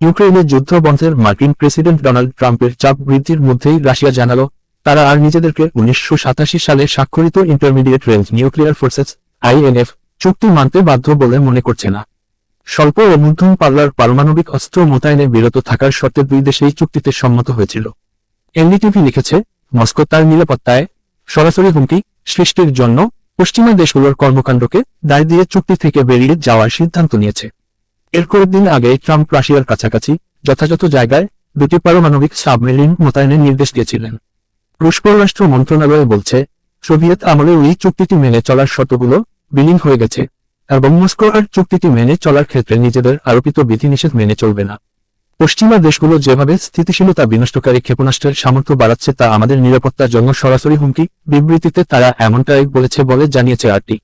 ইউক্রেনের যুদ্ধ বন্ধের মার্কিন প্রেসিডেন্ট ডোনাল্ড ট্রাম্পের চাপ বৃদ্ধির মধ্যেই রাশিয়া জানালো, তারা আর নিজেদেরকে উনিশশো সাতাশি সালে স্বাক্ষরিত intermediate range nuclear forces INF চুক্তি মানতে বাধ্য বলে মনে করছে না। স্বল্প ও মধ্যম পাল্লার পারমাণবিক অস্ত্র মোতায়েনে বিরত থাকার শর্তে দুই দেশ এই চুক্তিতে সম্মত হয়েছিল। এনডিটিভি লিখেছে, মস্কো তার নিরাপত্তায় সরাসরি হুমকি সৃষ্টির জন্য পশ্চিমা দেশগুলোর কর্মকাণ্ডকে দায় দিয়ে চুক্তি থেকে বেরিয়ে যাওয়ার সিদ্ধান্ত নিয়েছে। এর কয়েকদিন আগে ট্রাম্প রাশিয়ার কাছাকাছি, যথাযথ জায়গায় দুটি পারমাণবিক সাবমেরিন মোতায়েনের নির্দেশ দিয়েছিলেন। রুশ পররাষ্ট্র মন্ত্রণালয় বলছে, সোভিয়েত আমলে ওই চুক্তিটি মেনে চলার শর্তগুলো বিলীন হয়ে গেছে এবং মস্কো আর চুক্তিটি মেনে চলার ক্ষেত্রে নিজেদের আরোপিত বিধিনিষেধ মেনে চলবে না। পশ্চিমা দেশগুলো যেভাবে স্থিতিশীলতা বিনষ্টকারী ক্ষেপণাস্ত্রের সামর্থ্য বাড়াচ্ছে তা আমাদের নিরাপত্তার জন্য সরাসরি হুমকি বিবৃতিতে তারা এমনটাই বলেছে বলে জানিয়েছে আরটি।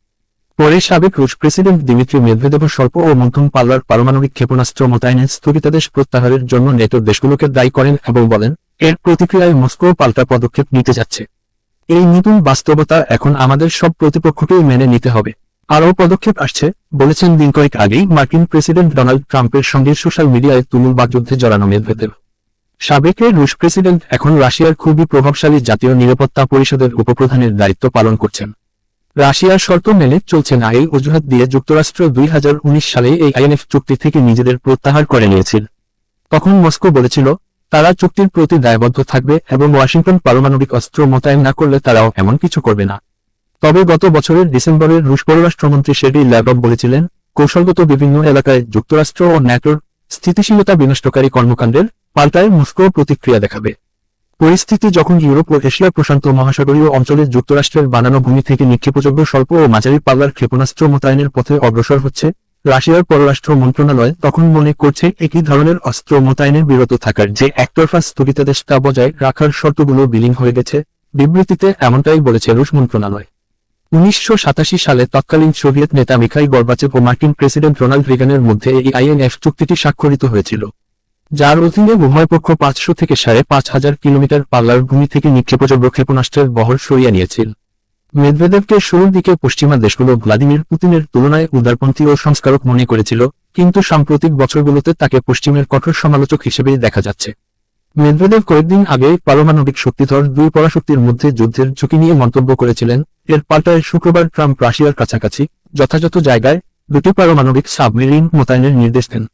পরে সাবেক রুশ প্রেসিডেন্ট দিমিত্রি মেদভেদেভ স্বল্প ও মধ্যম পাল্লার পারমাণবিক ক্ষেপণাস্ত্র মোতায়েনের স্থগিতাদেশ প্রত্যাহারের জন্য নেটোর দেশগুলোকে দায়ী করেন এবং বলেন, এর প্রতিক্রিয়ায় মস্কো পাল্টা পদক্ষেপ নিতে যাচ্ছে। এই নতুন বাস্তবতা এখন আমাদের সব প্রতিপক্ষকেই মেনে নিতে হবে। আরও পদক্ষেপ আসছে, বলেছেন দিন কয়েক আগেই মার্কিন প্রেসিডেন্ট ডোনাল্ড ট্রাম্পের সঙ্গে সোশ্যাল মিডিয়ায় তুমুল বাকযুদ্ধে জড়ানো মেদভেদেভ। সাবেক রুশ প্রেসিডেন্ট এখন রাশিয়ার খুবই প্রভাবশালী জাতীয় নিরাপত্তা পরিষদের উপপ্রধানের দায়িত্ব পালন করছেন। রাশিয়ার শর্ত মেনে চলছে না এই অজুহাত দিয়ে যুক্তরাষ্ট্র দুই হাজার উনিশ সালে এই আইএনএফ চুক্তি থেকে নিজেদের প্রত্যাহার করে নিয়েছিল। তখন মস্কো বলেছিল, তারা চুক্তির প্রতি দায়বদ্ধ থাকবে এবং ওয়াশিংটন পারমাণবিক অস্ত্র মোতায়েন না করলে তারাও এমন কিছু করবে না। তবে গত বছরের ডিসেম্বরে রুশ পররাষ্ট্রমন্ত্রী সের্গি ল্যাভরভ বলেছিলেন, কৌশলগত বিভিন্ন এলাকায় যুক্তরাষ্ট্র ও ন্যাটোর স্থিতিশীলতা বিনষ্টকারী কর্মকাণ্ডের পাল্টায় মস্কো প্রতিক্রিয়া দেখাবে। পরিস্থিতি যখন ইউরোপ ও এশিয়া প্রশান্ত মহাসাগরীয় অঞ্চলে যুক্তরাষ্ট্রের বানানো ভূমি থেকে নিক্ষেপযোগ্য স্বল্প ও মাঝারি পাল্লার ক্ষেপণাস্ত্র মোতায়েনের পথে অগ্রসর হচ্ছে, রাশিয়ার পররাষ্ট্র মন্ত্রণালয় তখন মনে করছে একই ধরনের অস্ত্র মোতায়েনে বিরত থাকার যে একতরফা স্থগিতাদেশ তা বজায় রাখার শর্তগুলো বিলীন হয়ে গেছে, বিবৃতিতে এমনটাই বলেছে রুশ মন্ত্রণালয়। উনিশশো সাতাশি সালে তৎকালীন সোভিয়েত নেতা মিখাই গর্বাচেভ ও মার্কিন প্রেসিডেন্ট রোনাল্ড রিগানের মধ্যে এই আইএনএফ চুক্তিটি স্বাক্ষরিত হয়েছিল। যার অধীনে উভয় পক্ষ পাঁচশো থেকে সাড়ে পাঁচ হাজার কিলোমিটার পাল্লার ভূমি থেকে নিক্ষেপযোগ্য ক্ষেপণাস্ত্রের বহর সরিয়ে নিয়েছিল। মেদভেদেবকে শুরুর দিকে পশ্চিমা দেশগুলো ভ্লাদিমির পুতিনের তুলনায় উদারপন্থী ও সংস্কারক মনে করেছিল, কিন্তু সাম্প্রতিক বছরগুলোতে তাকে পশ্চিমের কঠোর সমালোচক হিসেবেই দেখা যাচ্ছে। মেদভেদেব কয়েকদিন আগে পারমাণবিক শক্তিধর দুই পরাশক্তির মধ্যে যুদ্ধের ঝুঁকি নিয়ে মন্তব্য করেছিলেন। এর পাল্টায় শুক্রবার ট্রাম্প রাশিয়ার কাছাকাছি, যথাযথ জায়গায় দুটি পারমাণবিক সাবমেরিন মোতায়েনের নির্দেশ দেন।